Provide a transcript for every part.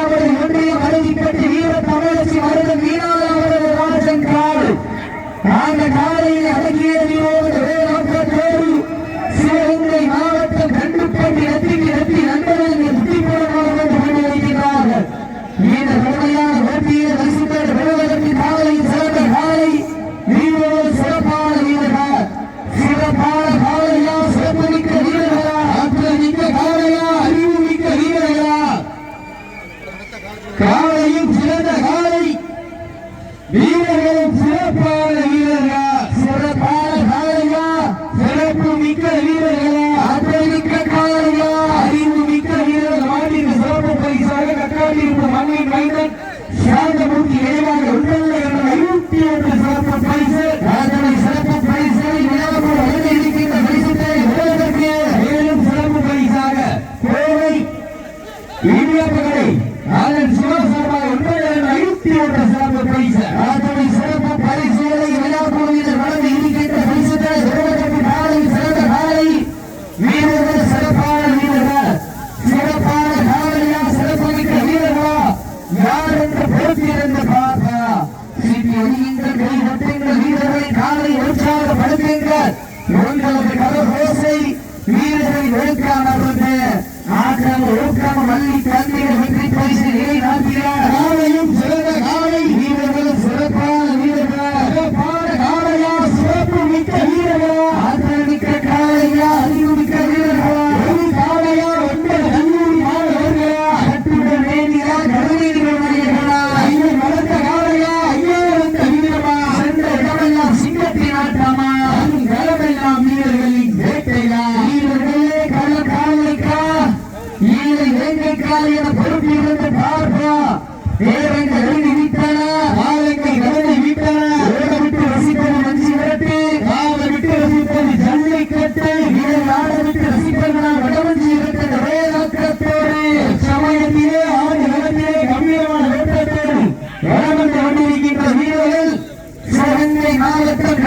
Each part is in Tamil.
இரண்டாவது இன்றைய கருதி பெற்று வீர தமிழரசி மருதம் வீரர்களை ஒழுக்காமல் மல்லி கல்விகள் வெற்றி பரிசு நிலை நாட்டுகிறார்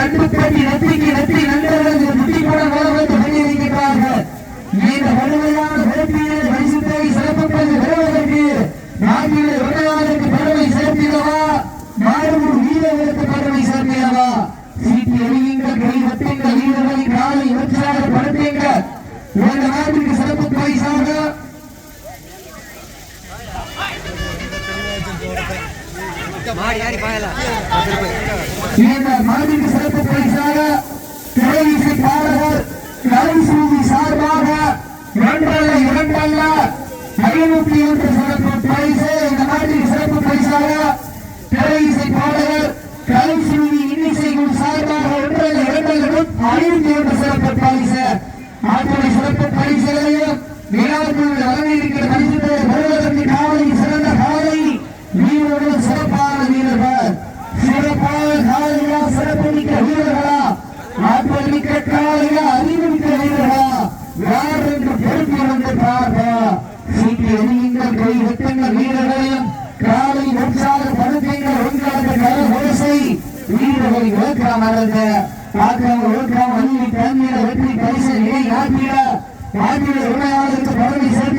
கட்டுப்பட்டி வெற்றிக்கு வெற்றி நண்பர்களுக்கு முட்டிக்கோடன் வர வைத்து பணியிருக்கின்றார்கள் இந்த வலுமையான வேட்பியை பரிசுத்தை சிறப்பப்பட்டு பெறுவதற்கு நாட்டிலே விளையாடலுக்கு பெருமை சேர்த்திடவா மாறுபூர் வீரர்களுக்கு பெருமை சேர்த்திடவா சீட்டி எறியுங்க கை வட்டுங்க வீரர்களின் காலை வெற்றியாக படுத்துங்க இந்த நாட்டிற்கு சிறப்பு பரிசாக இந்த மனதின் சிறப்பு பரிசாக திரையிசை பாடகர் கலைசூதி சார்பாக இரண்டல்ல இரண்டல்ல ஐநூத்தி ஒன்று சிறப்பு பரிசு இந்த நாட்டின் சிறப்பு பரிசாக திரையிசை பாடகர் கலைசூதி இன்னிசை குழு சார்பாக ஒன்றல்ல இரண்டல்லும் ஐநூத்தி ஒன்று சிறப்பு பரிசு அத்தனை சிறப்பு பரிசுகளையும் விழாக்குள் வழங்க இருக்கிற பரிசு பெறுவதற்கு வீரர்கள் ஒழுக்கலாம் வர்றது பார்க்கிறவங்க ஒழுக்கலாம் வள்ளி தண்ணீர் வெற்றி பரிசு பதவி சேர்த்து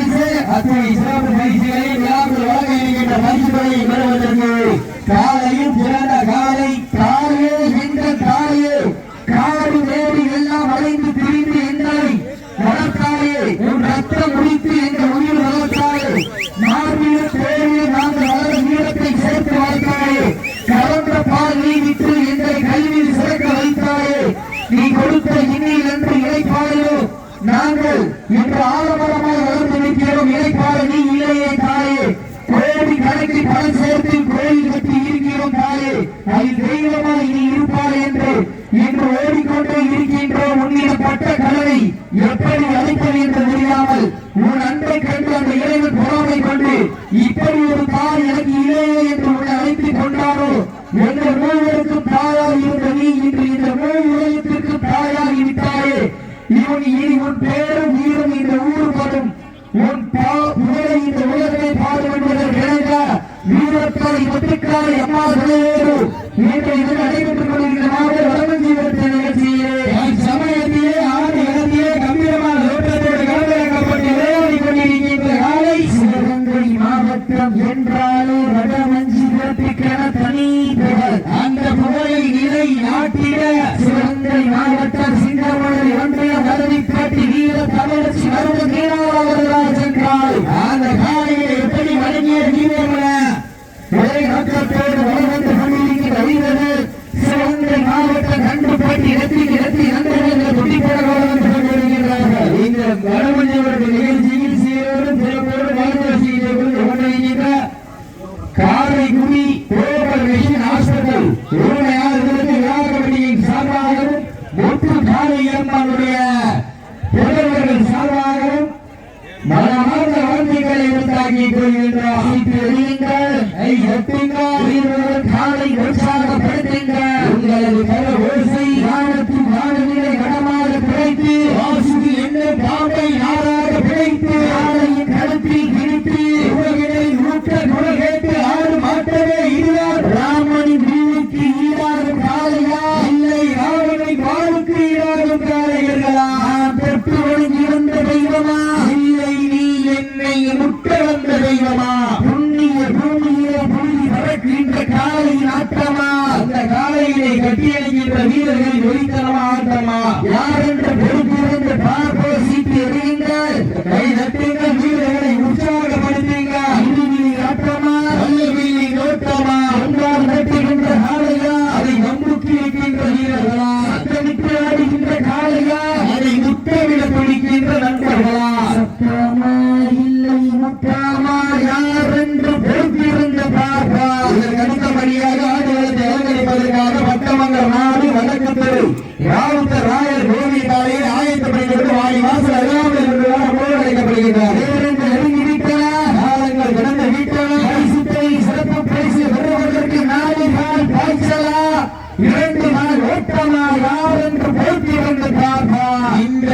பரிசு அத்தனை சிறப்பு பரிசுகளை விழாவில் வழங்க இருக்கின்ற பரிசுகளை பெறுவதற்கு காலையும் சிறந்த காலை காலையே என்ற காலையே காடு மேடு எல்லாம் அலைந்து திரிந்து எங்களை வளர்த்தாயே உன் ரத்தம் முடித்து எங்கள் உயிர் வளர்த்தாயே மார்பில தேவையை நாங்கள் வளர வீரத்தை சேர்த்து வளர்த்தாயே கலந்த பால் எங்களை கல்வியில் சிறக்க வைத்தாயே நீ கொடுத்த என்று நாங்கள் இன்று ஆலமரமாக கேளும் நிற்கிறோம் இலைப்பாறை நீ இல்லையே தாயே. கோடி கணக்கில் பணம் சேர்த்து கோயில் கட்டி இருக்கிறோம் தாயே. அது தெய்வமாக நீ இருப்பாய் என்று இன்று ஓடிக்கொண்டே இருக்கின்ற உன்னிடப்பட்ட கடலை எப்படி அழைப்பது என்று தெரியாமல் உன் அன்பை கண்டு அந்த இறைவன் பொறாமை கொண்டு இப்படி ஒரு தாய் எனக்கு இல்லையே என்று உன்னை அழைத்துக் கொண்டாரோ? எங்கள் மூவருக்கும் தாயாய் இருந்த நீ இன்று இந்த மூணு உலகத்திற்கு தாயாகி விட்டாயே இவன் இனி உன் பேரும் வீரம் இந்த ஊர் வரும் உன் புகழை இந்த உலகத்தை பாடுபடுவதற்கிணங்க வீரத்தாய் முத்துக்காலை அம்மா தலைவேறு இன்று இது நடைபெற்றுக் கொண்டிருக்கிற மாவட்ட வளர்ச்சி நிகழ்ச்சியிலே சமயத்திலே ஆண்டு இடத்திலே கம்பீரமான விளையாடி கொண்டிருக்கின்ற காலை சிவகங்கை மாவட்டம் என்றாலே வடமஞ்சி தனி புகழ். அந்த புகழை நிலை நாட்டிட சிவகங்கை மாவட்டம் சிங்கமலை ஒன்றிய மருதிப்பட்டி வீர தமிழச்சி மருத மீனாவர்களாக சென்றால் அந்த காலையில் எப்படி வழங்கிய வீரமன ஒரே நோக்கத்தோடு வளர்ந்து கொண்டிருக்கிற வீரர்கள் சிவகங்கை மாவட்டம் கண்டுபட்டி நெத்தி இடத்தில் நண்பர்கள் துட்டி போட வந்து கொண்டிருக்கிறார்கள். இந்த வடமஞ்சியவர்கள் நிகழ்ச்சியில் சீரோடும் சிறப்போடு வாழ்ந்த செய்து கொண்டு கொண்டிருக்கின்ற காரைக்குடி கோபல் மிஷன் ஹாஸ்பிட்டல். உரிமையாளர்களுக்கு விழா கமிட்டியின் சார்பாகவும் முத்து காலை புதல்வர்கள் சார்பாகவும் மனமார்ந்த வாழ்த்துக்களை உண்டாக்கிக் கொள்கின்றோம் சீட்டுங்கள், கை தட்டுங்கள், வீரர்கள் காலை உற்சாகப்படுத்துங்கள். உங்களது கர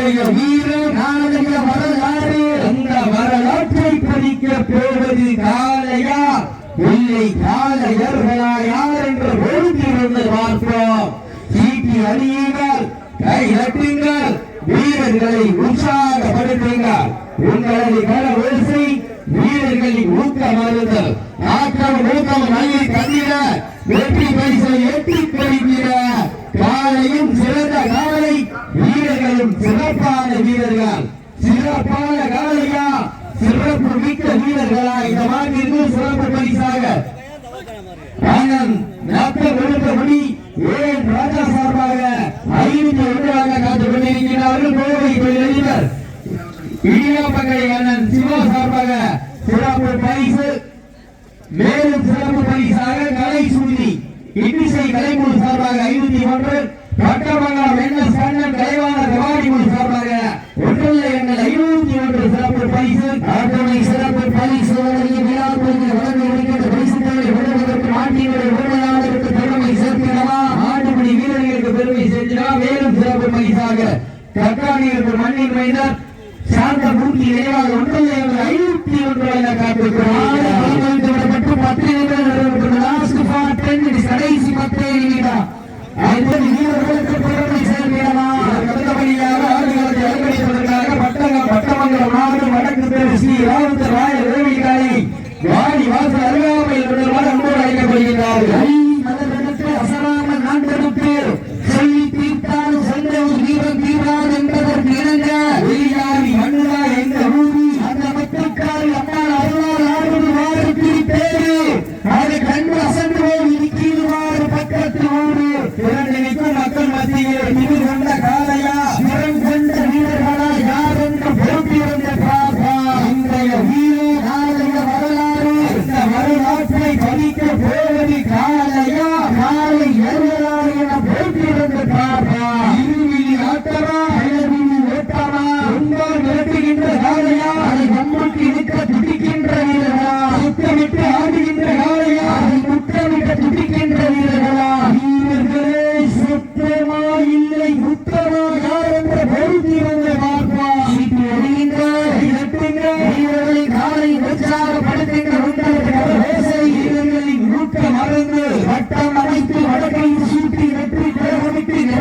இன்றைய வீரர் நாடக வரலாறு. அந்த வரலாற்றை படிக்க போவது காலையா இல்லை காலையர்களா யார் என்று பொருத்தி பார்ப்போம். சீட்டி அணியுங்கள் கை தட்டுங்கள் வீரர்களை உற்சாகப்படுத்துங்கள். உங்களது கர வரிசை வீரர்களின் ஊக்கம் அறுத்தல் ஆக்கம் ஊக்கம் நல்லி தந்திட வெற்றி பரிசை எட்டி கழிக்கிற காலையும் சிறந்த காலை சிறப்பான வீரர்கள் சிறப்பான காலையா சிறப்பு மிக்க வீரர்களா இந்த மாட்டிற்கு சிறப்பு பரிசாக. ஆனந்த் ஏன் ராஜா சார்பாக ஐநூத்தி ஒன்றாக காத்துக் கொண்டிருக்கிறார்கள் கோவை தொழிலதிபர் இடியாப்பங்கை அண்ணன் சிவா சார்பாக சிறப்பு பரிசு. மேலும் சிறப்பு பரிசாக கலை சுருதி இன்னிசை கலைக்குழு சார்பாக ஐநூத்தி ஒன்று. பட்டமங்கலம் என்எஸ் கண்ணன் கலைவாண கபாடி சார்பாக ஒன்றில் எங்கள் ஐநூத்தி ஒன்று சிறப்பு பரிசு அத்துணை சிறப்பு பரிசு வழங்கிய வழங்க இருக்கின்ற பரிசுகளை விடுவதற்கு நாட்டினுடைய உரிமையாளருக்கு பெருமை சேர்க்கிறவா ஆண்டுபடி வீரர்களுக்கு பெருமை சேர்க்கிறா மேலும் சிறப்பு பரிசாக தக்காணியருக்கு மண்ணின் மைந்தர் சார்ந்த மூர்த்தி நினைவாக ஒன்றில் எங்கள் ஐநூத்தி ஒன்று காத்திருக்கிறார். ராமச்சந்திர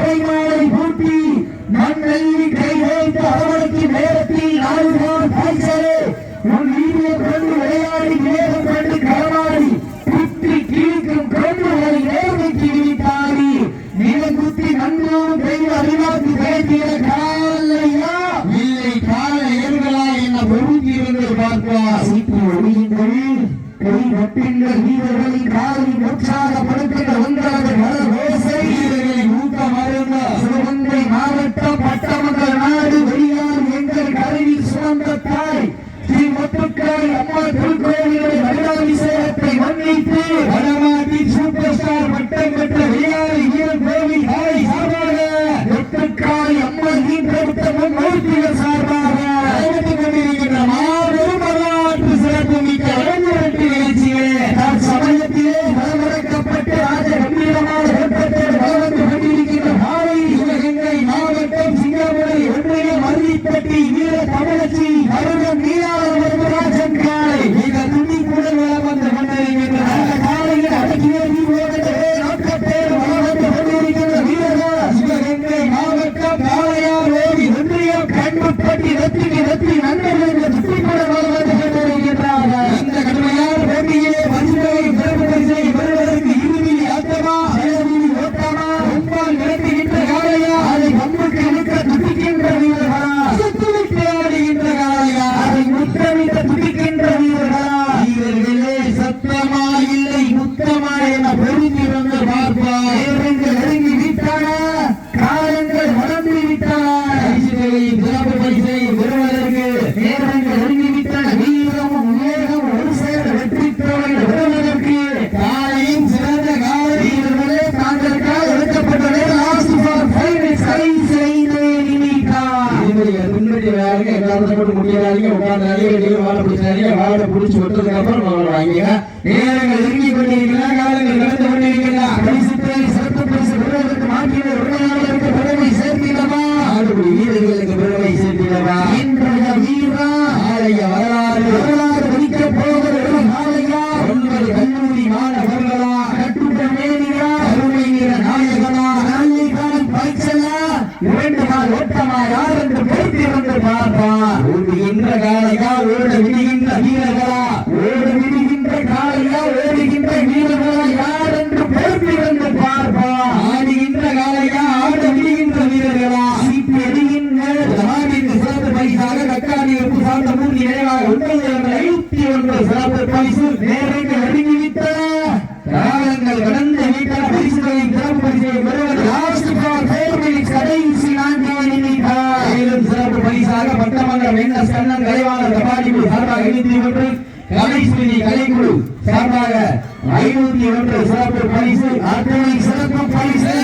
அடைமாலை பூட்டி நன்மையில் கைகளைத்து அவனுக்கு நேரத்தில் நாடுபோர் பாய்ச்சலே. உன் வீடிய கொண்டு விளையாடி நேரம் கொண்டு களமாடி குத்தி கிழிக்கும் கொண்டு ஒரு நேரம் கிழித்தாடி நீல குத்தி நன்மையோடு பெய்து அறிவாக்கு பேசிய காலையா? இல்லை கால எதிர்களா என்ன ஒழுங்கி இருந்து பார்க்கிறார்? சீட்டு ஒழுகின்றது கை நட்டுங்கள் வீரர்களின் காலில் நொற்றார் முடிச்சு விட்டதுக்கு அப்புறம் நம்மளை வாங்கிங்க மாவட்டத்திற்கு இணையாக ஒன்பது ஐநூத்தி ஒன்று சிறப்பு பரிசு நேரங்கள் அறிவித்த ராகங்கள் கடந்த வீட்டார் பரிசுகளின் சிறப்பு பரிசை பெறுவது லாஸ்ட் பார் கடைசி நான்கு மேலும் சிறப்பு பரிசாக பட்டமன்ற வெண்ண சன்னன் கலைவாணர் கபாடி குழு சார்பாக இணைந்து ஒன்று கலைஸ்மினி கலைக்குழு சார்பாக ஐநூத்தி ஒன்று சிறப்பு பரிசு அத்தனை சிறப்பு பரிசு.